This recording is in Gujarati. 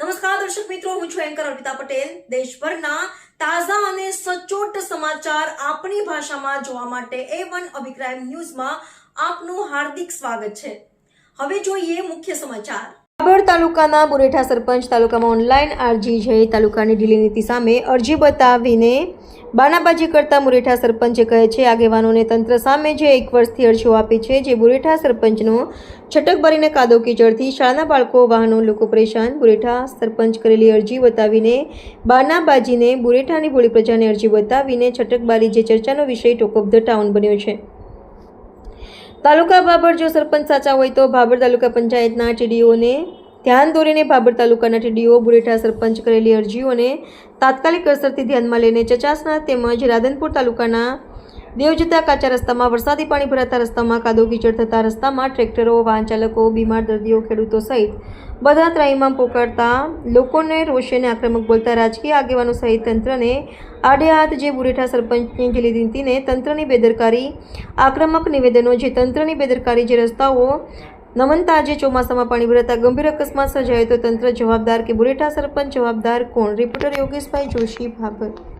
નમસ્કાર, દર્શક મિત્રો, હું છું એન્કર અર્પિતા પટેલ. દેશભરના તાજા અને સચોટ સમાચાર આપણી ભાષામાં જોવા માટે એ વન અભિપ્રાય ન્યૂઝમાં આપનું હાર્દિક સ્વાગત છે. હવે જોઈએ મુખ્ય સમાચાર. બાબર તાલુકાના બુરેઠા સરપંચ તાલુકામાં ઓનલાઈન અરજી જઈ તાલુકાની ઢીલી નીતિ સામે અરજી બતાવીને બાનાબાજી કરતા મુરેઠા સરપંચે કહે છે, આગેવાનોને તંત્ર સામે જે એક વર્ષથી અરજીઓ આપી છે, જે બુરેઠા સરપંચનો છટક ભરીને કાદવ કીચડથી શાળાના બાળકો, વાહનો, લોકો પરેશાન. બુરેઠા સરપંચ કરેલી અરજી બતાવીને બાનાબાજીને બુરેઠાની ભોળી પ્રજાને અરજી બતાવીને છટકબારી જે ચર્ચાનો વિષય ટોક ઓફ ધ ટાઉન બન્યો છે. તાલુકા બાબર જો સરપંચ સાચા હોય તો ભાભર તાલુકા પંચાયતના ટીડીઓને ધ્યાન દોરીને ભાભર તાલુકાના ટીડીઓ, બુરેઠા સરપંચ કરેલી અરજીઓને તાત્કાલિક અસરથી ધ્યાનમાં લઈને ચચાસના તેમજ રાધનપુર તાલુકાના દેવજતા કાચા રસ્તામાં વરસાદી પાણી ભરાતા રસ્તામાં કાદો કીચડ થતા રસ્તામાં ટ્રેક્ટરો, વાહન ચાલકો, બીમાર દર્દીઓ, ખેડૂતો સહિત બધા ત્રાહીમાં પોકારતા લોકોને રોષેને આક્રમક બોલતા રાજકીય આગેવાનો સહિત તંત્રને આડે હાથ જે બુરેઠા સરપંચની ઢીલી નીતિને તંત્રની બેદરકારી, આક્રમક નિવેદનો જે તંત્રની બેદરકારી જે રસ્તાઓ નમનતા આજે ચોમાસામાં પાણી ભરાતા ગંભીર અકસ્માત સર્જાયો તો તંત્ર જવાબદાર કે બુરેઠા સરપંચ જવાબદાર કોણ? રિપોર્ટર યોગેશભાઈ જોશી, ભાભર.